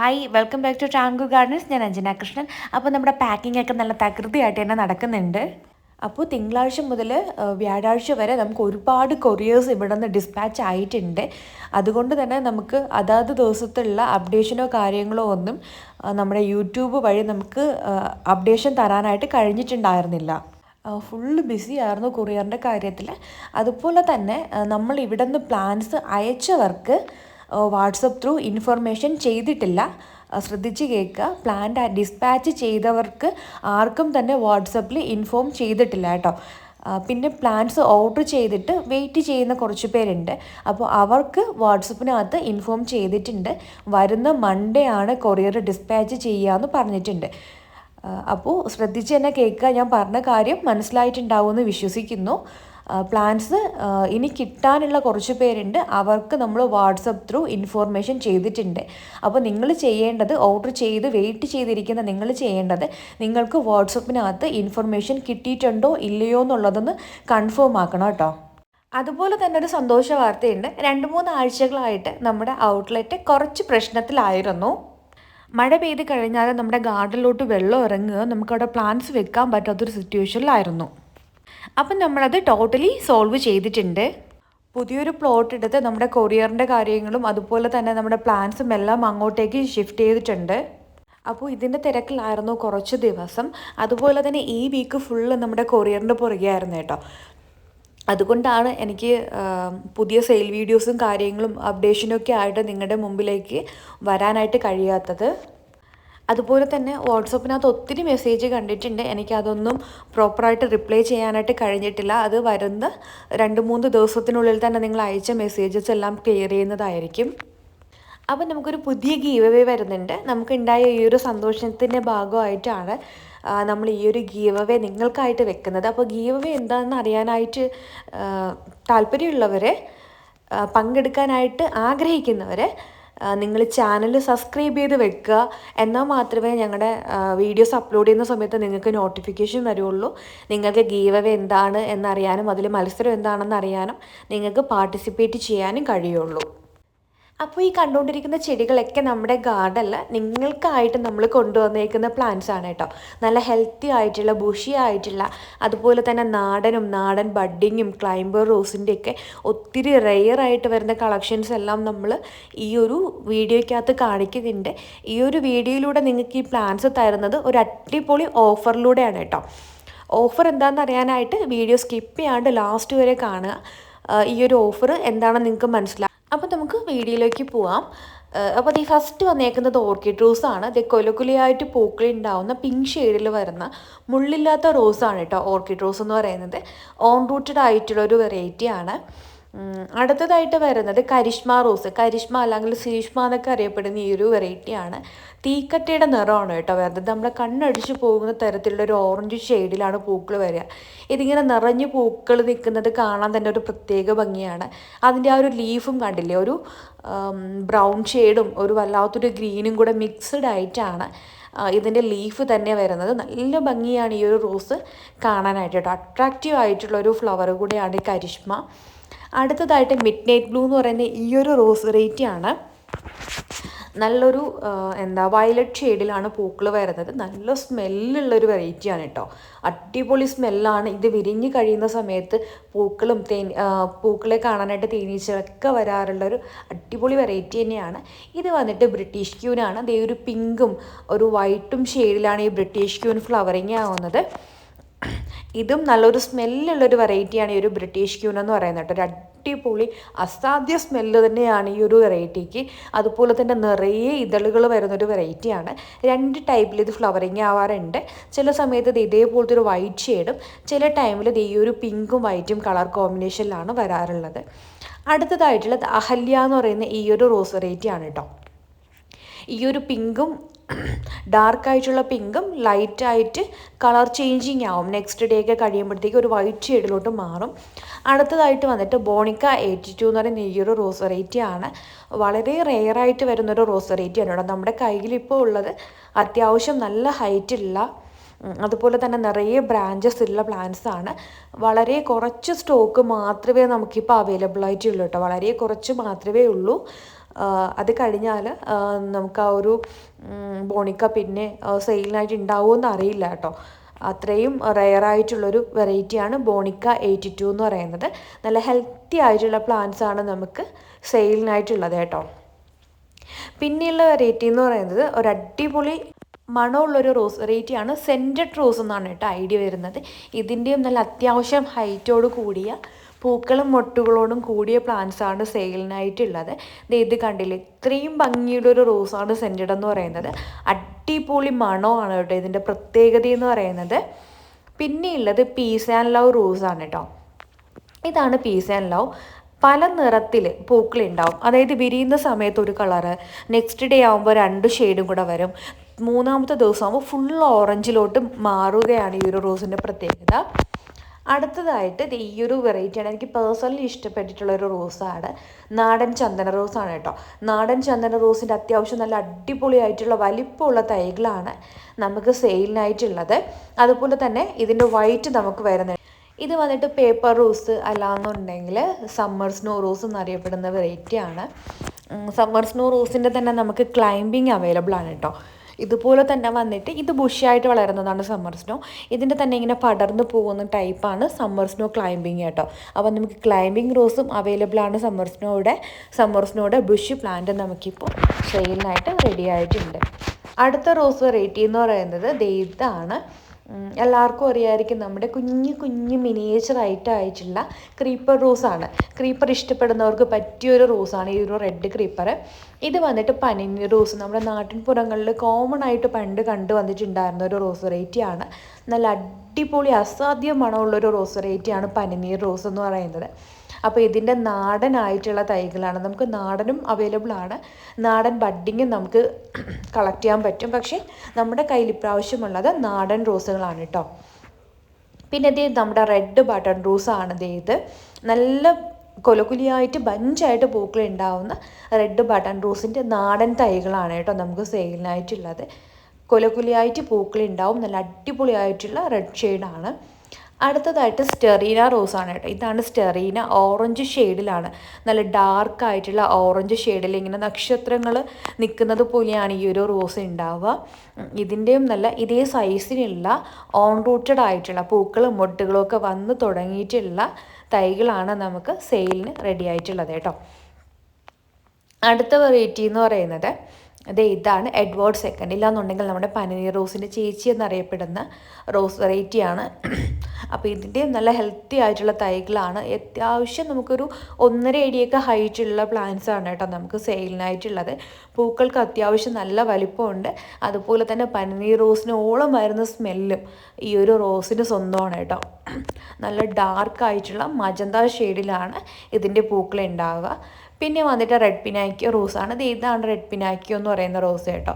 Hi welcome back to Tanku gardens ഞാൻ അഞ്ജന കൃഷ്ണൻ. അപ്പോൾ നമ്മുടെ പാക്കിംഗ് ഒക്കെ നല്ല തകൃതിയായിട്ട് തന്നെ നടക്കുന്നുണ്ട്. അപ്പോൾ തിങ്കളാഴ്ച മുതൽ വ്യാഴാഴ്ച വരെ നമുക്ക് ഒരുപാട് കൊറിയേഴ്സ് ഇവിടെ നിന്ന് ഡിസ്പാച്ച് ആയിട്ടുണ്ട്. അതുകൊണ്ട് തന്നെ നമുക്ക് അതാത് ദിവസത്തുള്ള അപ്ഡേഷനോ കാര്യങ്ങളോ ഒന്നും നമ്മുടെ യൂട്യൂബ് വഴി നമുക്ക് അപ്ഡേഷൻ തരാനായിട്ട് കഴിഞ്ഞിട്ടുണ്ടായിരുന്നില്ല. ഫുള്ള് ബിസി ആയിരുന്നു കൊറിയറിന്റെ കാര്യത്തിൽ അതുപോലെ തന്നെ നമ്മൾ ഇവിടെ നിന്ന് പ്ലാൻസ് അയച്ചവർക്ക് വാട്സപ്പ് ത്രൂ ഇൻഫർമേഷൻ ചെയ്തിട്ടില്ല. ശ്രദ്ധിച്ച് കേൾക്കുക. പ്ലാന്റ് ഡിസ്പാച്ച് ചെയ്തവർക്ക് ആർക്കും തന്നെ വാട്സപ്പിൽ ഇൻഫോം ചെയ്തിട്ടില്ല കേട്ടോ. പിന്നെ പ്ലാൻസ് ഓർഡർ ചെയ്തിട്ട് വെയിറ്റ് ചെയ്യുന്ന കുറച്ച് പേരുണ്ട്. അപ്പോൾ അവർക്ക് വാട്സപ്പിനകത്ത് ഇൻഫോം ചെയ്തിട്ടുണ്ട്. വരുന്ന മൺഡേ ആണ് കൊറിയർ ഡിസ്പാച്ച് ചെയ്യാമെന്ന് പറഞ്ഞിട്ടുണ്ട്. അപ്പോൾ ശ്രദ്ധിച്ച് തന്നെ കേൾക്കുക. ഞാൻ പറഞ്ഞ കാര്യം മനസ്സിലായിട്ടുണ്ടാവുമെന്ന് വിശ്വസിക്കുന്നു. പ്ലാൻസ് ഇനി കിട്ടാനുള്ള കുറച്ച് പേരുണ്ട്. അവർക്ക് നമ്മൾ വാട്സപ്പ് ത്രൂ ഇൻഫോർമേഷൻ ചെയ്തിട്ടുണ്ട്. അപ്പോൾ നിങ്ങൾ ചെയ്യേണ്ടത് ഓർഡർ ചെയ്ത് വെയിറ്റ് ചെയ്തിരിക്കുന്ന നിങ്ങൾ ചെയ്യേണ്ടത് നിങ്ങൾക്ക് വാട്സപ്പിനകത്ത് ഇൻഫർമേഷൻ കിട്ടിയിട്ടുണ്ടോ ഇല്ലയോ എന്നുള്ളതൊന്ന് കൺഫേം ആക്കണം കേട്ടോ. അതുപോലെ തന്നെ ഒരു സന്തോഷ വാർത്തയുണ്ട്. രണ്ട് മൂന്ന് ആഴ്ചകളായിട്ട് നമ്മുടെ ഔട്ട്ലെറ്റ് കുറച്ച് പ്രശ്നത്തിലായിരുന്നു. മഴ പെയ്ത് കഴിഞ്ഞാൽ നമ്മുടെ ഗാർഡനിലോട്ട് വെള്ളം ഇറങ്ങുക നമുക്കവിടെ പ്ലാന്റ്സ് വെക്കാൻ പറ്റാത്തൊരു സിറ്റുവേഷനിലായിരുന്നു അപ്പം നമ്മളത് ടോട്ടലി സോൾവ് ചെയ്തിട്ടുണ്ട്. പുതിയൊരു പ്ലോട്ട് എടുത്ത് നമ്മുടെ കൊറിയറിന്റെ കാര്യങ്ങളും അതുപോലെ തന്നെ നമ്മുടെ പ്ലാൻസും എല്ലാം അങ്ങോട്ടേക്ക് ഷിഫ്റ്റ് ചെയ്തിട്ടുണ്ട്. അപ്പോൾ ഇതിന്റെ തിരക്കിലായിരുന്നു കുറച്ച് ദിവസം. അതുപോലെ തന്നെ ഈ വീക്ക് ഫുള്ള് നമ്മുടെ കൊറിയറിന്റെ പുറകെയായിരുന്നു കേട്ടോ. അതുകൊണ്ടാണ് എനിക്ക് പുതിയ സെയിൽ വീഡിയോസും കാര്യങ്ങളും അപ്ഡേഷനൊക്കെ ആയിട്ട് നിങ്ങളുടെ മുമ്പിലേക്ക് വരാനായിട്ട് കഴിയാത്തത്. അതുപോലെ തന്നെ വാട്സപ്പിനകത്ത് ഒത്തിരി മെസ്സേജ് കണ്ടിട്ടുണ്ട്. എനിക്കതൊന്നും പ്രോപ്പറായിട്ട് റിപ്ലൈ ചെയ്യാനായിട്ട് കഴിഞ്ഞിട്ടില്ല. അത് വരുന്ന രണ്ട് മൂന്ന് ദിവസത്തിനുള്ളിൽ തന്നെ നിങ്ങൾ അയച്ച മെസ്സേജസ് എല്ലാം ക്ലിയർ ചെയ്യുന്നതായിരിക്കും. അപ്പം നമുക്കൊരു പുതിയ ഗീവ് അവേ വരുന്നുണ്ട്. നമുക്കുണ്ടായ ഈ ഒരു സന്തോഷത്തിന്റെ ഭാഗമായിട്ടാണ് നമ്മൾ ഈ ഒരു ഗീവ് അവേ നിങ്ങൾക്കായിട്ട് വെക്കുന്നത്. അപ്പോൾ ഗീവ് അവേ എന്താണെന്ന് അറിയാനായിട്ട് താല്പര്യമുള്ളവരെ പങ്കെടുക്കാനായിട്ട് ആഗ്രഹിക്കുന്നവരെ നിങ്ങൾ ചാനൽ സബ്സ്ക്രൈബ് ചെയ്ത് വെക്കുക. എന്നാൽ മാത്രമേ ഞങ്ങളുടെ വീഡിയോസ് അപ്ലോഡ് ചെയ്യുന്ന സമയത്ത് നിങ്ങൾക്ക് നോട്ടിഫിക്കേഷൻ വരുള്ളൂ. നിങ്ങൾക്ക് ഗീവ് എന്താണ് എന്നറിയാനും അതിൽ മത്സരം എന്താണെന്ന് അറിയാനും നിങ്ങൾക്ക് പാർട്ടിസിപ്പേറ്റ് ചെയ്യാനും കഴിയുള്ളൂ. അപ്പോൾ ഈ കണ്ടുകൊണ്ടിരിക്കുന്ന ചെടികളൊക്കെ നമ്മുടെ ഗാർഡനിൽ നിങ്ങൾക്കായിട്ട് നമ്മൾ കൊണ്ടുവന്നേക്കുന്ന പ്ലാന്റ്സ് ആണ് കേട്ടോ. നല്ല ഹെൽത്തി ആയിട്ടുള്ള ബുഷി ആയിട്ടുള്ള അതുപോലെ തന്നെ നാടനും നാടൻ ബഡ്ഡിങ്ങും ക്ലൈംബർ റോസിന്റെ ഒക്കെ ഒത്തിരി റെയറായിട്ട് വരുന്ന കളക്ഷൻസ് എല്ലാം നമ്മൾ ഈ ഒരു വീഡിയോയ്ക്കകത്ത് കാണിക്കുന്നുണ്ട്. ഈ ഒരു വീഡിയോയിലൂടെ നിങ്ങൾക്ക് ഈ പ്ലാന്റ്സ് തരുന്നത് ഒരു അടിപൊളി ഓഫറിലൂടെയാണ് കേട്ടോ. ഓഫർ എന്താണെന്ന് അറിയാനായിട്ട് വീഡിയോ സ്കിപ്പ് ചെയ്യാണ്ട് ലാസ്റ്റ് വരെ കാണുക. ഈ ഒരു ഓഫർ എന്താണെന്ന് നിങ്ങൾക്ക് മനസ്സിലാവും അപ്പോൾ നമുക്ക് വീഡിയോയിലേക്ക് പോവാം. അപ്പോൾ ഈ ഫസ്റ്റ് വന്നേക്കുന്നത് ഓർക്കിഡ് റോസാണ് ഇത് കൊലകുലിയായിട്ട് പൂക്കളുണ്ടാവുന്ന പിങ്ക് ഷെയ്ഡിൽ വരുന്ന മുള്ളില്ലാത്ത റോസാണ് കേട്ടോ ഓർക്കിഡ് റോസ് എന്ന് പറയുന്നത്. ഓൺ റൂട്ടഡ് ആയിട്ടുള്ള ഒരു വെറൈറ്റിയാണ് അടുത്തതായിട്ട് വരുന്നത് കരിഷ്മ റോസ്. കരിഷ്മ അല്ലെങ്കിൽ സീഷ്മ എന്നൊക്കെ അറിയപ്പെടുന്ന ഈ ഒരു വെറൈറ്റിയാണ് തീക്കട്ടയുടെ നിറമാണ് കേട്ടോ വരുന്നത്. നമ്മളെ കണ്ണടിച്ചു പോകുന്ന തരത്തിലുള്ള ഒരു ഓറഞ്ച് ഷെയ്ഡിലാണ് പൂക്കൾ വരിക. ഇതിങ്ങനെ നിറഞ്ഞ് പൂക്കൾ നിൽക്കുന്നത് കാണാൻ തന്നെ ഒരു പ്രത്യേക ഭംഗിയാണ്. അതിന്റെ ആ ഒരു ലീഫും കണ്ടില്ലേ? ഒരു ബ്രൗൺ ഷെയ്ഡും ഒരു വല്ലാത്തൊരു ഗ്രീനും കൂടെ മിക്സ്ഡ് ആയിട്ടാണ് ഇതിന്റെ ലീഫ് തന്നെ വരുന്നത്. നല്ല ഭംഗിയാണ് ഈ ഒരു റോസ് കാണാനായിട്ട് കേട്ടോ. അട്രാക്റ്റീവ് ആയിട്ടുള്ള ഒരു ഫ്ലവർ കൂടെയാണ് ഈ കരിഷ്മ. അടുത്തതായിട്ട് മിഡ് നൈറ്റ് ബ്ലൂ എന്ന് പറയുന്ന ഈ ഒരു റോസ് വെറൈറ്റിയാണ് നല്ലൊരു എന്താ വയലറ്റ് ഷെയ്ഡിലാണ് പൂക്കൾ വരുന്നത്. നല്ല സ്മെല്ലുള്ളൊരു വെറൈറ്റിയാണ് കേട്ടോ അടിപൊളി സ്മെല്ലാണ് ഇത് വിരിഞ്ഞ് കഴിയുന്ന സമയത്ത് പൂക്കളും തേൻ പൂക്കളെ കാണാനായിട്ട് തേനീച്ചകളൊക്കെ വരാറുള്ളൊരു അടിപൊളി വെറൈറ്റി തന്നെയാണ്. ഇത് വന്നിട്ട് ബ്രിട്ടീഷ് ക്യൂനാണ് ദേ ഒരു പിങ്കും ഒരു വൈറ്റും ഷെയ്ഡിലാണ് ഈ ബ്രിട്ടീഷ് ക്യൂൻ ഫ്ലവറിങ് ആവുന്നത്. ഇതും നല്ലൊരു സ്മെല്ലുള്ളൊരു വെറൈറ്റിയാണ് ഈ ഒരു ബ്രിട്ടീഷ് ക്യൂൻ എന്ന് പറയുന്നത് കേട്ടോ. ഒരു അടിപൊളി അസാധ്യ സ്മെല്ല് തന്നെയാണ് ഈ ഒരു വെറൈറ്റിക്ക്. അതുപോലെ തന്നെ നിറയെ ഇതളുകൾ വരുന്നൊരു വെറൈറ്റിയാണ്. രണ്ട് ടൈപ്പിൽ ഇത് ഫ്ലവറിങ് ആവാറുണ്ട്. ചില സമയത്ത് ഇത് ഇതേപോലത്തെ ഒരു വൈറ്റ് ഷെയ്ഡും ചില ടൈമിൽ ഇത് ഈ ഒരു പിങ്കും വൈറ്റും കളർ കോമ്പിനേഷനിലാണ് വരാറുള്ളത്. അടുത്തതായിട്ടുള്ളത് അഹല്യ എന്ന് പറയുന്ന ഈ ഒരു റോസ് വെറൈറ്റിയാണ് കേട്ടോ. ഈ ഒരു പിങ്കും ഡാർക്ക് ആയിട്ടുള്ള പിങ്കും ലൈറ്റായിട്ട് കളർ ചേഞ്ചിങ് ആവും. നെക്സ്റ്റ് ഡേ ഒക്കെ കഴിയുമ്പോഴത്തേക്ക് ഒരു വൈറ്റ് ഷെയ്ഡിലോട്ട് മാറും. അടുത്തതായിട്ട് വന്നിട്ട് ബോണിക്ക എയ്റ്റി ടു എന്ന് പറയുന്ന ഈ ഒരു റോസ് വെറൈറ്റി ആണ്. വളരെ റെയറായിട്ട് വരുന്നൊരു റോസ് വെറൈറ്റി ആണ് കേട്ടോ. നമ്മുടെ കയ്യിലിപ്പോൾ ഉള്ളത് അത്യാവശ്യം നല്ല ഹൈറ്റുള്ള അതുപോലെ തന്നെ നിറയെ ബ്രാഞ്ചസ് ഉള്ള പ്ലാന്റ്സ് ആണ്. വളരെ കുറച്ച് സ്റ്റോക്ക് മാത്രമേ നമുക്കിപ്പോൾ അവൈലബിൾ ആയിട്ടുള്ളൂ കേട്ടോ. വളരെ കുറച്ച് മാത്രമേ ഉള്ളൂ. അത് കഴിഞ്ഞാൽ നമുക്ക് ആ ഒരു ബോണിക്ക പിന്നെ സെയിലിനായിട്ട് ഉണ്ടാവുമെന്ന് അറിയില്ല കേട്ടോ. അത്രയും റെയറായിട്ടുള്ളൊരു വെറൈറ്റിയാണ് ബോണിക്ക എയ്റ്റി ടു എന്ന് പറയുന്നത്. നല്ല ഹെൽത്തി ആയിട്ടുള്ള പ്ലാന്റ്സ് ആണ് നമുക്ക് സെയിലിനായിട്ടുള്ളത് കേട്ടോ. പിന്നെയുള്ള വെറൈറ്റി എന്ന് പറയുന്നത് ഒരു അടിപൊളി മണമുള്ളൊരു റോസ് വെറൈറ്റിയാണ് സെന്റഡ് റോസ് എന്നാണ് കേട്ടോ ഐഡിയ വരുന്നത്. ഇതിന്റെയും നല്ല അത്യാവശ്യം ഹൈറ്റോട് കൂടിയ പൂക്കളും മൊട്ടുകളോടും കൂടിയ പ്ലാന്റ്സ് ആണ് സെയിലിനായിട്ടുള്ളത് ഇത് കണ്ടില്ലേ? ഇത്രയും ഭംഗിയുള്ള ഒരു റോസാണ് സെന്റഡ് എന്ന് പറയുന്നത്. അടിപൊളി മണമാണ് കേട്ടോ ഇതിന്റെ പ്രത്യേകത എന്ന് പറയുന്നത്. പിന്നെയുള്ളത് പീസ് ആൻഡ് ലവ് റോസാണ് കേട്ടോ. ഇതാണ് പീസ് ആൻഡ് ലവ് പല നിറത്തിൽ പൂക്കളുണ്ടാവും അതായത് വിരിയുന്ന സമയത്ത് ഒരു കളറ് നെക്സ്റ്റ് ഡേ ആകുമ്പോൾ രണ്ട് ഷെയ്ഡും കൂടെ വരും. മൂന്നാമത്തെ ദിവസമാകുമ്പോൾ ഫുൾ ഓറഞ്ചിലോട്ട് മാറുകയാണ് ഈ ഒരു റോസിന്റെ പ്രത്യേകത. അടുത്തതായിട്ട് ഈ ഒരു വെറൈറ്റിയാണ് എനിക്ക് പേഴ്സണലി ഇഷ്ടപ്പെട്ടിട്ടുള്ള ഒരു റോസാണ് നാടൻ ചന്ദന റോസാണ് കേട്ടോ. നാടൻ ചന്ദന റോസിന്റെ അത്യാവശ്യം നല്ല അടിപൊളിയായിട്ടുള്ള വലിപ്പമുള്ള തൈകളാണ് നമുക്ക് സെയിലിനായിട്ടുള്ളത് അതുപോലെ തന്നെ ഇതിന്റെ വൈറ്റ് നമുക്ക് വരുന്നത്. ഇത് വന്നിട്ട് പേപ്പർ റോസ് അല്ലാന്നുണ്ടെങ്കിൽ സമ്മർ സ്നോ റോസ് എന്നറിയപ്പെടുന്ന വെറൈറ്റിയാണ് സമ്മർ സ്നോ റോസിന്റെ തന്നെ നമുക്ക് ക്ലൈംബിങ് അവൈലബിൾ ആണ് കേട്ടോ. ഇതുപോലെ തന്നെ വന്നിട്ട് ഇത് ബുഷിയായിട്ട് വളരുന്നതാണ് സമ്മർ സ്നോ ഇതിന്റെ തന്നെ ഇങ്ങനെ പടർന്നു പോകുന്ന ടൈപ്പാണ് സമ്മർ സ്നോ ക്ലൈമ്പിങ് കേട്ടോ. അപ്പോൾ നമുക്ക് ക്ലൈമ്പിംഗ് റോസും അവൈലബിൾ ആണ് സമ്മർ സ്നോയുടെ സമ്മർ സ്നോയുടെ ബുഷ് പ്ലാന്റ് നമുക്കിപ്പോൾ സെയിലിനായിട്ട് റെഡി ആയിട്ടുണ്ട്. അടുത്ത റോസ് വെറൈറ്റി എന്ന് പറയുന്നത് ഇതാണ് എല്ലാവർക്കും അറിയായിരിക്കും നമ്മുടെ കുഞ്ഞു കുഞ്ഞു മിനിയേച്ചർ ആയിട്ട് ആയിട്ടുള്ള ക്രീപ്പർ റോസാണ് ക്രീപ്പർ ഇഷ്ടപ്പെടുന്നവർക്ക് പറ്റിയൊരു റോസാണ് ഈ ഒരു റെഡ് ക്രീപ്പർ ഇത് വന്നിട്ട് പനിനി റോസ് നമ്മുടെ നാട്ടിൻപുറങ്ങളിൽ കോമൺ ആയിട്ട് പണ്ട് കണ്ടു വന്നിട്ടുണ്ടായിരുന്ന ഒരു റോസ് വെറൈറ്റിയാണ് നല്ല അടിപൊളി അസാധ്യ മണമുള്ളൊരു റോസ് വെറൈറ്റിയാണ് പനിനീർ റോസ് എന്ന് പറയുന്നത്. അപ്പോൾ ഇതിന്റെ നാടനായിട്ടുള്ള തൈകളാണ്. നമുക്ക് നാടനും അവൈലബിൾ ആണ്. നാടൻ ബഡ്ഡിങ്ങും നമുക്ക് കളക്ട് ചെയ്യാൻ പറ്റും. പക്ഷേ നമ്മുടെ കയ്യിൽ ഇപ്രാവശ്യമുള്ളത് നാടൻ റോസുകളാണ് കേട്ടോ പിന്നെ ഇത് നമ്മുടെ റെഡ് ബട്ടൺ റോസ് റോസാണ് ഇത്. നല്ല കൊലകുലിയായിട്ട് ബഞ്ചായിട്ട് പൂക്കൾ ഉണ്ടാവുന്ന റെഡ് ബട്ടൺ റോസിന്റെ നാടൻ തൈകളാണ് കേട്ടോ നമുക്ക് സെയിലിനായിട്ടുള്ളത് കൊലകുലിയായിട്ട് പൂക്കൾ ഉണ്ടാവും നല്ല അടിപൊളിയായിട്ടുള്ള റെഡ് ഷെയ്ഡാണ് അടുത്തതായിട്ട് സ്റ്റെറീന ആണ് കേട്ടോ. ഇതാണ് സ്റ്റെറീന ഓറഞ്ച് ഷെയ്ഡിലാണ്. നല്ല ഡാർക്ക് ആയിട്ടുള്ള ഓറഞ്ച് ഷെയ്ഡിൽ ഇങ്ങനെ നക്ഷത്രങ്ങൾ നിൽക്കുന്നത് പോലെയാണ് ഈ ഒരു റോസ് ഉണ്ടാവുക ഇതിന്റെയും നല്ല ഇതേ സൈസിനുള്ള ഓൺ റൂട്ടഡ് ആയിട്ടുള്ള പൂക്കളും മൊട്ടുകളും ഒക്കെ വന്ന് തുടങ്ങിയിട്ടുള്ള തൈകളാണ് നമുക്ക് സെയിലിന് റെഡി ആയിട്ടുള്ളത് കേട്ടോ. അടുത്ത വെറൈറ്റി എന്ന് പറയുന്നത് അതെ ഇതാണ് എഡ്വേർഡ് സെക്കൻഡ് ഇല്ലാന്നുണ്ടെങ്കിൽ നമ്മുടെ പനീർ റോസിന്റെ ചേച്ചി എന്നറിയപ്പെടുന്ന റോസ് വെറൈറ്റിയാണ്. അപ്പോൾ ഇതിന്റെ നല്ല ഹെൽത്തി ആയിട്ടുള്ള തൈകളാണ്. അത്യാവശ്യം നമുക്കൊരു ഒന്നര അടിയൊക്കെ ഹൈറ്റുള്ള പ്ലാന്റ്സ് ആണ് കേട്ടോ നമുക്ക് സെയിലിനായിട്ടുള്ളത്. പൂക്കൾക്ക് അത്യാവശ്യം നല്ല വലിപ്പമുണ്ട്. അതുപോലെ തന്നെ പനീർ റോസിന് ഓളം വരുന്ന സ്മെല്ലും ഈ ഒരു റോസിന് സ്വന്തമാണ് കേട്ടോ. നല്ല ഡാർക്ക് ആയിട്ടുള്ള മജന്ത ഷെയ്ഡിലാണ് ഇതിന്റെ പൂക്കൾ ഉണ്ടാവുക. പിന്നെ വന്നിട്ട് റെഡ് പിനാക്കിയോ റോസാണ് ഇത് ഇതാണ് റെഡ് പിനാക്കിയോ എന്ന് പറയുന്ന റോസ് കേട്ടോ.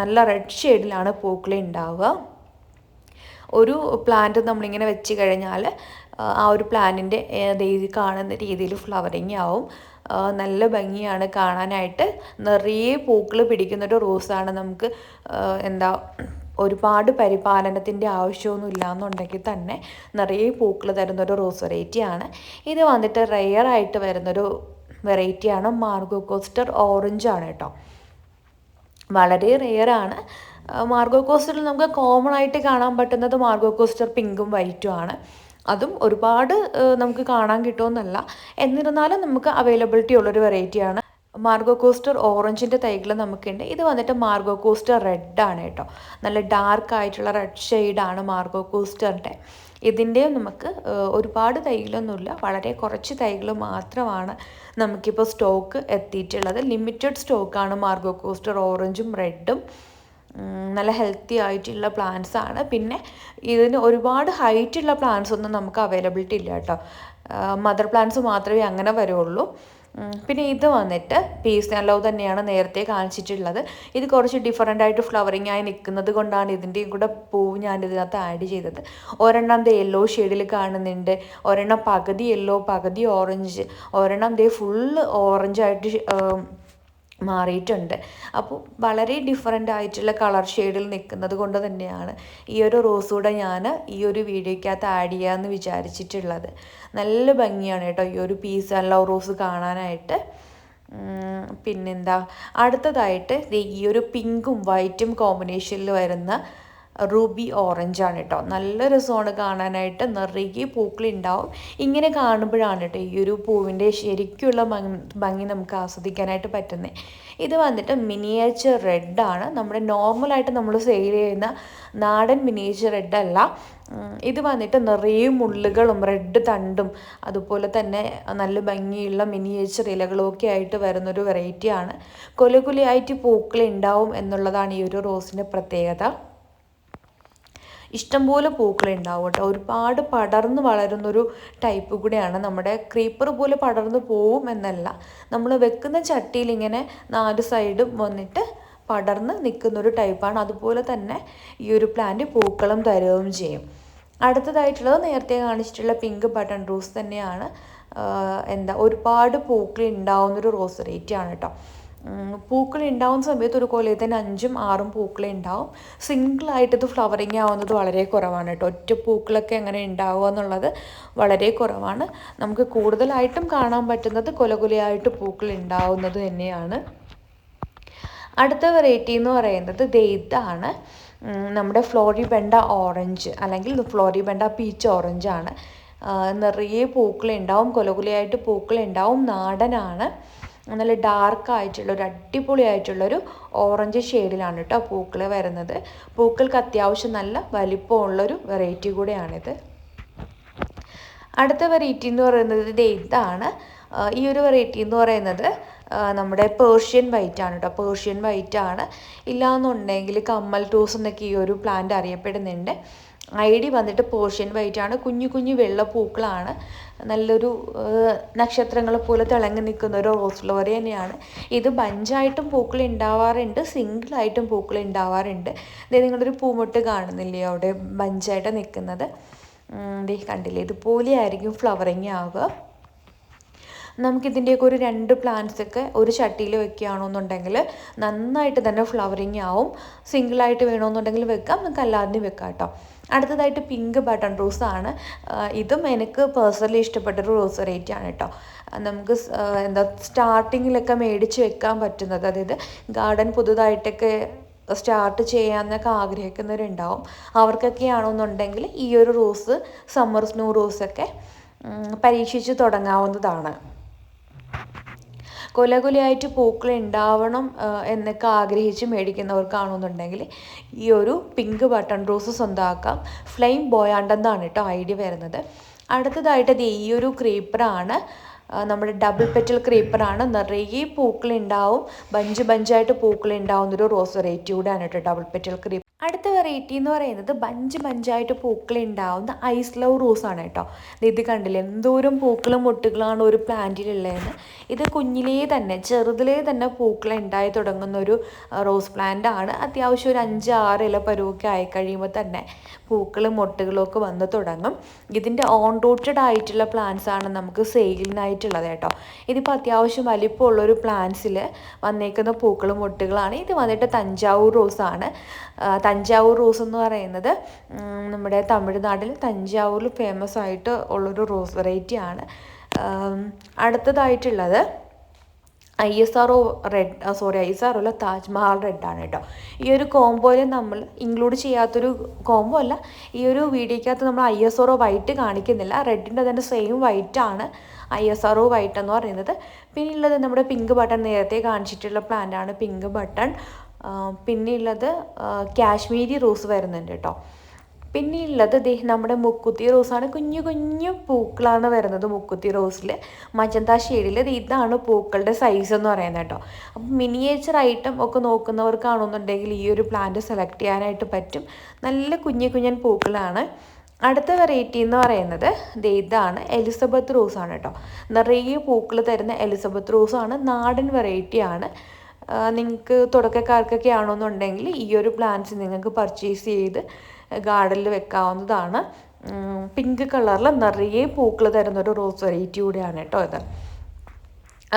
നല്ല റെഡ് ഷെയ്ഡിലാണ് പൂക്കൾ ഉണ്ടാവുക ഒരു പ്ലാന്റ് നമ്മളിങ്ങനെ വെച്ച് കഴിഞ്ഞാൽ ആ ഒരു പ്ലാന്റിന്റെ രീതി കാണുന്ന രീതിയിൽ ഫ്ലവറിങ് ആവും. നല്ല ഭംഗിയാണ് കാണാനായിട്ട്. നിറയെ പൂക്കൾ പിടിക്കുന്നൊരു റോസാണ് നമുക്ക് എന്താ ഒരുപാട് പരിപാലനത്തിന്റെ ആവശ്യമൊന്നും ഇല്ലാന്നുണ്ടെങ്കിൽ തന്നെ നിറയെ പൂക്കൾ തരുന്നൊരു റോസ് വെറൈറ്റിയാണ്. ഇത് വന്നിട്ട് റെയർ ആയിട്ട് വരുന്നൊരു വെറൈറ്റിയാണ് മാർഗോ കോസ്റ്റർ ഓറഞ്ച് ആണ് കേട്ടോ. വളരെ റെയറാണ് മാർഗോ കോസ്റ്ററിൽ നമുക്ക് കോമൺ ആയിട്ട് കാണാൻ പറ്റുന്നത് മാർഗോ കോസ്റ്റർ പിങ്കും വൈറ്റും ആണ്. അതും ഒരുപാട് നമുക്ക് കാണാൻ കിട്ടുമെന്നല്ല. എന്നിരുന്നാലും നമുക്ക് അവൈലബിലിറ്റി ഉള്ളൊരു വെറൈറ്റിയാണ് മാർഗോ കോസ്റ്റർ ഓറഞ്ചിന്റെ തൈകൾ നമുക്കുണ്ട്. ഇത് വന്നിട്ട് മാർഗോ കോസ്റ്റർ റെഡ് ആണ് കേട്ടോ. നല്ല ഡാർക്ക് ആയിട്ടുള്ള റെഡ് ഷെയ്ഡാണ് മാർഗോ കോസ്റ്ററിന്റെ ഇതിന്റെയും നമുക്ക് ഒരുപാട് തൈകളൊന്നുമില്ല. വളരെ കുറച്ച് തൈകൾ മാത്രമാണ് നമുക്കിപ്പോൾ സ്റ്റോക്ക് എത്തിയിട്ടുള്ളത്. ലിമിറ്റഡ് സ്റ്റോക്കാണ് മാർഗോ കോസ്റ്റർ ഓറഞ്ചും റെഡും നല്ല ഹെൽത്തി ആയിട്ടുള്ള പ്ലാന്റ്സ് ആണ്. പിന്നെ ഇതിന് ഒരുപാട് ഹൈറ്റുള്ള പ്ലാന്റ്സ് ഒന്നും നമുക്ക് അവൈലബിലിറ്റി ഇല്ല കേട്ടോ. മദർ പ്ലാന്റ്സ് മാത്രമേ അങ്ങനെ വരുള്ളൂ. പിന്നെ ഇത് വന്നിട്ട് പീസ് അലോ തന്നെയാണ് നേരത്തെ കാണിച്ചിട്ടുള്ളത്. ഇത് കുറച്ച് ഡിഫറെന്റ് ആയിട്ട് ഫ്ലവറിങ് ആയി നിൽക്കുന്നത് കൊണ്ടാണ് ഇതിന്റെയും കൂടെ പൂ ഞാൻ ഇതിനകത്ത് ആഡ് ചെയ്തത്. ഒരെണ്ണം ദേ യെല്ലോ ഷെയ്ഡിൽ കാണുന്നുണ്ട്. ഒരെണ്ണം പകുതി യെല്ലോ പകുതി ഓറഞ്ച് ഒരെണ്ണം ദേ ഫുള്ള് ഓറഞ്ചായിട്ട് മാറിയിട്ടുണ്ട്. അപ്പോൾ വളരെ ഡിഫറെന്റ് ആയിട്ടുള്ള കളർ ഷെയ്ഡിൽ നിൽക്കുന്നത് കൊണ്ട് തന്നെയാണ് ഈ ഒരു റോസ് കൂടെ ഞാൻ ഈ ഒരു വീഡിയോയ്ക്കകത്ത് ആഡ് ചെയ്യാമെന്ന് വിചാരിച്ചിട്ടുള്ളത്. നല്ല ഭംഗിയാണ് കേട്ടോ ഈ ഒരു പീസ് അല്ല റോസ് കാണാനായിട്ട്. പിന്നെന്താ? അടുത്തതായിട്ട് ഈ ഒരു പിങ്കും വൈറ്റും കോമ്പിനേഷനിൽ വരുന്ന റൂബി ആണ് കേട്ടോ. നല്ല രസമാണ് കാണാനായിട്ട്. നിറയെ പൂക്കളുണ്ടാവും ഇങ്ങനെ കാണുമ്പോഴാണ് കേട്ടോ ഈ ഒരു പൂവിന്റെ ശരിക്കുള്ള ഭംഗി നമുക്ക് ആസ്വദിക്കാനായിട്ട് പറ്റുന്നത് ഇത് വന്നിട്ട് മിനിയേച്ചർ റെഡാണ് നമ്മുടെ നോർമലായിട്ട് നമ്മൾ സെയിൽ ചെയ്യുന്ന നാടൻ മിനിയേച്ചർ റെഡ് അല്ല. ഇത് വന്നിട്ട് നിറയെ മുള്ളുകളും റെഡ് തണ്ടും അതുപോലെ തന്നെ നല്ല ഭംഗിയുള്ള മിനിയേച്ചർ ഇലകളും ഒക്കെ ആയിട്ട് വരുന്നൊരു വെറൈറ്റിയാണ് കൊലകുലിയായിട്ട് പൂക്കൾ ഉണ്ടാവും എന്നുള്ളതാണ് ഈ ഒരു റോസിന്റെ പ്രത്യേകത. ഇഷ്ടംപോലെ പൂക്കൾ ഉണ്ടാവും കേട്ടോ. ഒരുപാട് പടർന്ന് വളരുന്നൊരു ടൈപ്പ് കൂടെയാണ് നമ്മുടെ ക്രീപ്പർ പോലെ പടർന്ന് പോവും എന്നല്ല. നമ്മൾ വെക്കുന്ന ചട്ടിയിൽ ഇങ്ങനെ നാല് സൈഡും വന്നിട്ട് പടർന്ന് നിൽക്കുന്നൊരു ടൈപ്പാണ് അതുപോലെ തന്നെ ഈ ഒരു പ്ലാന്റ് പൂക്കളും തരുകയും ചെയ്യും. അടുത്തതായിട്ടുള്ളത് നേരത്തെ കാണിച്ചിട്ടുള്ള പിങ്ക് ബട്ടൺ റോസ് തന്നെയാണ് എന്താ ഒരുപാട് പൂക്കൾ ഉണ്ടാവുന്നൊരു റോസ് റേറ്റ് ആണ് കേട്ടോ. പൂക്കൾ ഉണ്ടാവുന്ന സമയത്ത് ഒരു കൊലയിൽ തന്നെ അഞ്ചും ആറും പൂക്കൾ ഉണ്ടാവും. സിംഗിളായിട്ട് ഇത് ഫ്ലവറിങ് ആവുന്നത് വളരെ കുറവാണ് കേട്ടോ. ഒറ്റ പൂക്കളൊക്കെ എങ്ങനെ ഉണ്ടാവുക എന്നുള്ളത് വളരെ കുറവാണ്. നമുക്ക് കൂടുതലായിട്ടും കാണാൻ പറ്റുന്നത് കൊലകൊലയായിട്ട് പൂക്കൾ ഉണ്ടാവുന്നത് തന്നെയാണ്. അടുത്ത വെറൈറ്റി എന്ന് പറയുന്നത് ദൈതാണ് നമ്മുടെ ഫ്ലോറിബെണ്ട ഓറഞ്ച് അല്ലെങ്കിൽ ഫ്ലോറിബെണ്ട പീച്ച് ഓറഞ്ച് ആണ്. നിറയെ പൂക്കളുണ്ടാവും കൊലകുലയായിട്ട് പൂക്കളുണ്ടാവും നാടനാണ്. നല്ല ഡാർക്ക് ആയിട്ടുള്ള ഒരു അടിപൊളി ആയിട്ടുള്ളൊരു ഓറഞ്ച് ഷെയ്ഡിലാണ് കേട്ടോ പൂക്കൾ വരുന്നത്. പൂക്കൾക്ക് അത്യാവശ്യം നല്ല വലിപ്പമുള്ളൊരു വെറൈറ്റി കൂടെയാണിത്. അടുത്ത വെറൈറ്റി എന്ന് പറയുന്നത് ഇത് ഇതാണ്. ഈ ഒരു വെറൈറ്റി എന്ന് പറയുന്നത് നമ്മുടെ പേർഷ്യൻ വൈറ്റ് ആണ് കേട്ടോ പേർഷ്യൻ വൈറ്റ് ആണ്. ഇല്ലാന്നുണ്ടെങ്കിൽ കമ്മൽ ടൂസ് എന്നൊക്കെ ഈ ഒരു പ്ലാന്റ് അറിയപ്പെടുന്നുണ്ട്. ഐ ഡി വന്നിട്ട് പോർഷ്യൻ വൈറ്റ് ആണ് കുഞ്ഞു കുഞ്ഞു വെള്ള പൂക്കളാണ് നല്ലൊരു നക്ഷത്രങ്ങളെ പോലെ തിളങ്ങി നിൽക്കുന്ന ഒരു റോസ് ഫ്ലവർ തന്നെയാണ്. ഇത് ബഞ്ചായിട്ടും പൂക്കൾ ഉണ്ടാവാറുണ്ട് സിംഗിളായിട്ടും പൂക്കൾ ഉണ്ടാവാറുണ്ട്. നിങ്ങളൊരു പൂമൊട്ട് കാണുന്നില്ലേ അവിടെ ബഞ്ചായിട്ട് നിൽക്കുന്നത്? ദേ കണ്ടില്ലേ? ഇതുപോലെ ആയിരിക്കും ഫ്ലവറിങ് ആവുക. നമുക്കിതിന്റെയൊക്കെ ഒരു രണ്ട് പ്ലാന്റ്സൊക്കെ ഒരു ചട്ടിയിൽ വെക്കുകയാണെന്നുണ്ടെങ്കിൽ നന്നായിട്ട് തന്നെ ഫ്ലവറിങ് ആവും. സിംഗിളായിട്ട് വേണമെന്നുണ്ടെങ്കിൽ വെക്കാം. നമുക്ക് അല്ലാതെയും വെക്കാം കേട്ടോ. അടുത്തതായിട്ട് പിങ്ക് ബട്ടൺ റോസ് ആണ്. ഇതും എനിക്ക് പേഴ്സണലി ഇഷ്ടപ്പെട്ടൊരു റോസ് റേറ്റ് ആണ് കേട്ടോ നമുക്ക് എന്താ സ്റ്റാർട്ടിങ്ങിലൊക്കെ മേടിച്ച് വെക്കാൻ പറ്റുന്നത്. അതായത് ഗാർഡൻ പുതുതായിട്ടൊക്കെ സ്റ്റാർട്ട് ചെയ്യാമെന്നൊക്കെ ആഗ്രഹിക്കുന്നവരുണ്ടാവും. അവർക്കൊക്കെ ആണെന്നുണ്ടെങ്കിൽ ഈ ഒരു റോസ് സമ്മർ സ്നോ റോസൊക്കെ പരീക്ഷിച്ച് തുടങ്ങാവുന്നതാണ്. കൊല കൊലയായിട്ട് പൂക്കൾ ഉണ്ടാവണം എന്നൊക്കെ ആഗ്രഹിച്ച് മേടിക്കുന്നവർക്കാണെന്നുണ്ടെങ്കിൽ ഈ ഒരു പിങ്ക് ബട്ടൺ റോസ് സ്വന്തമാക്കാം. ഫ്ലെയിം ബോയാണ്ടെന്നാണ് കേട്ടോ ഐഡിയ വരുന്നത്. അടുത്തതായിട്ട് ഈ ഒരു ക്രീപ്പറാണ് നമ്മുടെ ഡബിൾ പെറ്റൽ ക്രീപ്പറാണ് നിറയെ പൂക്കളുണ്ടാവും. ബഞ്ച് ബഞ്ചായിട്ട് പൂക്കളുണ്ടാവുന്നൊരു റോസ് വെറൈറ്റി കൂടെയാണ് കേട്ടോ ഡബിൾ പെറ്റൽ ക്രീപ്പർ അടുത്ത വെറൈറ്റി എന്ന് പറയുന്നത് ബഞ്ച് ബഞ്ചായിട്ട് പൂക്കൾ ഉണ്ടാവുന്ന ഐസ് ലവ് റോസ് ആണ് കേട്ടോ ഇത് കണ്ടില്ലേ? എന്തോരം പൂക്കളും മുട്ടുകളാണ് ഒരു പ്ലാന്റിലുള്ളതെന്ന് ഇത് കുഞ്ഞിലേ തന്നെ ചെറുതിലേ തന്നെ പൂക്കൾ ഉണ്ടായി തുടങ്ങുന്ന ഒരു റോസ് പ്ലാന്റ് ആണ്. അത്യാവശ്യം ഒരു അഞ്ച് ആറ് ഇല പരുവൊക്കെ ആയി കഴിയുമ്പോൾ തന്നെ പൂക്കളും മുട്ടുകളും ഒക്കെ വന്ന് തുടങ്ങും. ഇതിന്റെ ഓൺ റൂട്ടഡ് ആയിട്ടുള്ള പ്ലാന്റ്സ് ആണ് നമുക്ക് സെയിലിനായിട്ടുള്ളത് കേട്ടോ. ഇതിപ്പോൾ അത്യാവശ്യം വലിപ്പമുള്ളൊരു പ്ലാന്റ്സിൽ വന്നേക്കുന്ന പൂക്കളും മുട്ടുകളാണ്. ഇത് വന്നിട്ട് തഞ്ചാവൂർ റോസാണ് തഞ്ചാവൂർ റോസ് എന്ന് പറയുന്നത് നമ്മുടെ തമിഴ്നാട്ടിൽ തഞ്ചാവൂരിൽ ഫേമസ് ആയിട്ട് ഉള്ളൊരു റോസ് വെറൈറ്റിയാണ് അടുത്തതായിട്ടുള്ളത് I S R O red sorry I S R ഒല്ല Taj Mahal റെഡാണ് കേട്ടോ. ഈ ഒരു കോംബോയിൽ നമ്മൾ ഇൻക്ലൂഡ് ചെയ്യാത്തൊരു കോംബോ അല്ല ഈ ഒരു വീഡിയോയ്ക്കകത്ത് നമ്മൾ I S R O white കാണിക്കുന്നില്ല. റെഡിന്റെ തന്നെ സെയിം വൈറ്റ് ആണ് I S R O white എന്ന് പറയുന്നത്. പിന്നെ ഉള്ളത് നമ്മുടെ പിങ്ക് ബട്ടൺ നേരത്തെ കാണിച്ചിട്ടുള്ള പ്ലാന്റ് ആണ് പിങ്ക് ബട്ടൺ പിന്നെയുള്ളത് കാശ്മീരി റോസ് വരുന്നുണ്ട് കേട്ടോ. പിന്നെയുള്ളത് ദേ നമ്മുടെ മുക്കുത്തി റോസാണ്. കുഞ്ഞു കുഞ്ഞു പൂക്കളാണ് വരുന്നത് മുക്കുത്തി റോസിൽ മജന്ത ഷെയ്ഡിൽ ഇതാണ് പൂക്കളുടെ സൈസ് എന്ന് പറയുന്നത് കേട്ടോ. അപ്പം മിനിയേച്ചർ ഐറ്റം ഒക്കെ നോക്കുന്നവർക്കാണെന്നുണ്ടെങ്കിൽ ഈ ഒരു പ്ലാന്റ് സെലക്ട് ചെയ്യാനായിട്ട് പറ്റും. നല്ല കുഞ്ഞു കുഞ്ഞൻ പൂക്കളാണ്. അടുത്ത വെറൈറ്റി എന്ന് പറയുന്നത് ഇതാണ് എലിസബത്ത് റോസാണ് കേട്ടോ. നിറയെ പൂക്കൾ തരുന്ന എലിസബത്ത് റോസാണ്. നാടൻ വെറൈറ്റിയാണ് നിങ്ങൾക്ക് തുടക്കക്കാർക്കൊക്കെ ആണെന്നുണ്ടെങ്കിൽ ഈ ഒരു പ്ലാന്റ്സ് നിങ്ങൾക്ക് പർച്ചേസ് ചെയ്ത് ഗാർഡനിൽ വെക്കാവുന്നതാണ്. പിങ്ക് കളറിൽ നിറയെ പൂക്കൾ തരുന്ന ഒരു റോസ് വെറൈറ്റി കൂടിയാണ് കേട്ടോ ഇത്.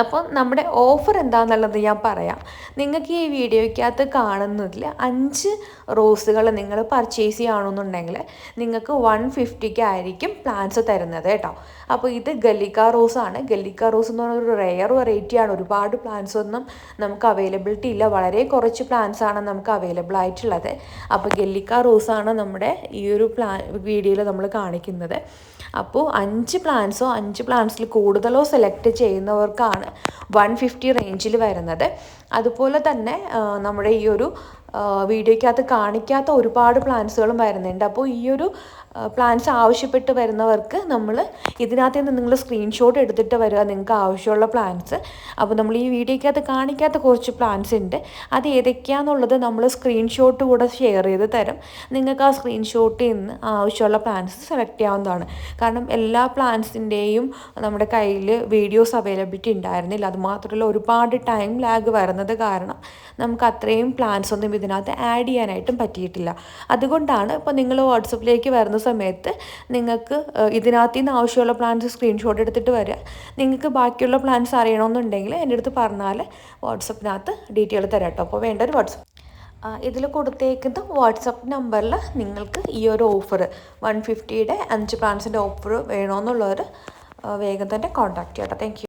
അപ്പോൾ നമ്മുടെ ഓഫർ എന്താണെന്നുള്ളത് ഞാൻ പറയാം. നിങ്ങൾക്ക് ഈ വീഡിയോയ്ക്കകത്ത് കാണുന്നതിൽ അഞ്ച് റോസുകൾ നിങ്ങൾ പർച്ചേസ് ചെയ്യുകയാണെന്നുണ്ടെങ്കിൽ നിങ്ങൾക്ക് വൺ ഫിഫ്റ്റിക്കായിരിക്കും പ്ലാൻസ് തരുന്നത് കേട്ടോ. അപ്പോൾ ഇത് ഗല്ലിക്ക റോസാണ് ഗല്ലിക്ക റോസ് എന്ന് പറഞ്ഞ ഒരു റെയർ വെറൈറ്റിയാണ് ഒരുപാട് പ്ലാന്റ്സ് ഒന്നും നമുക്ക് അവൈലബിലിറ്റി ഇല്ല. വളരെ കുറച്ച് പ്ലാൻസ് ആണ് നമുക്ക് അവൈലബിൾ ആയിട്ടുള്ളത്. അപ്പോൾ ഗല്ലിക്ക റോസാണ് നമ്മുടെ ഈ ഒരു പ്ലാ വീഡിയോയിൽ നമ്മൾ കാണിക്കുന്നത്. അപ്പോൾ അഞ്ച് പ്ലാൻസോ അഞ്ച് പ്ലാൻസിൽ കൂടുതലോ സെലക്ട് ചെയ്യുന്നവർക്കാണ് വൺ ഫിഫ്റ്റി റേഞ്ചിൽ വരുന്നത്. അതുപോലെ തന്നെ നമ്മുടെ ഈ ഒരു വീഡിയോയ്ക്കകത്ത് കാണിക്കാത്ത ഒരുപാട് പ്ലാൻസുകളും വരുന്നുണ്ട്. അപ്പോൾ ഈ ഒരു പ്ലാൻസ് ആവശ്യപ്പെട്ട് വരുന്നവർക്ക് നമ്മൾ ഇതിനകത്ത് നിന്ന് നിങ്ങൾ സ്ക്രീൻഷോട്ട് എടുത്തിട്ട് വരിക നിങ്ങൾക്ക് ആവശ്യമുള്ള പ്ലാൻസ്. അപ്പോൾ നമ്മൾ ഈ വീഡിയോയ്ക്കകത്ത് കാണിക്കാത്ത കുറച്ച് പ്ലാൻസ് ഉണ്ട്. അത് ഏതൊക്കെയാണെന്നുള്ളത് നമ്മൾ സ്ക്രീൻഷോട്ട് കൂടെ ഷെയർ ചെയ്ത് തരും. നിങ്ങൾക്ക് ആ സ്ക്രീൻഷോട്ടിൽ നിന്ന് ആവശ്യമുള്ള പ്ലാൻസ് സെലക്ട് ചെയ്യാവുന്നതാണ്. കാരണം എല്ലാ പ്ലാൻസിന്റെയും നമ്മുടെ കയ്യിൽ വീഡിയോസ് അവൈലബിലിറ്റി ഉണ്ടായിരുന്നില്ല. അതുമാത്രമല്ല ഒരുപാട് ടൈം ലാഗ് വരുന്നത് കാരണം നമുക്ക് അത്രയും പ്ലാൻസ് ഒന്നും ഇതിനകത്ത് ആഡ് ചെയ്യാനായിട്ടും പറ്റിയിട്ടില്ല. അതുകൊണ്ടാണ് ഇപ്പോൾ നിങ്ങൾ വാട്സപ്പിലേക്ക് വരുന്ന സമയത്ത് നിങ്ങൾക്ക് ഇതിനകത്ത് നിന്ന് ആവശ്യമുള്ള പ്ലാൻസ് സ്ക്രീൻഷോട്ട് എടുത്തിട്ട് വരിക നിങ്ങൾക്ക് ബാക്കിയുള്ള പ്ലാൻസ് അറിയണമെന്നുണ്ടെങ്കിൽ എന്റെ അടുത്ത് പറഞ്ഞാൽ വാട്സപ്പിനകത്ത് ഡീറ്റെയിൽ തരാം കേട്ടോ അപ്പോൾ വേണ്ട ഒരു വാട്സപ്പ്. ഇതിൽ കൊടുത്തേക്കുന്ന വാട്സപ്പ് നമ്പറിൽ നിങ്ങൾക്ക് ഈ ഒരു ഓഫർ വൺ ഫിഫ്റ്റിയുടെ അഞ്ച് പ്ലാൻസിന്റെ ഓഫർ വേണമെന്നുള്ളവർ വേഗം തന്നെ കോൺടാക്റ്റ് ചെയ്യട്ടോ. താങ്ക്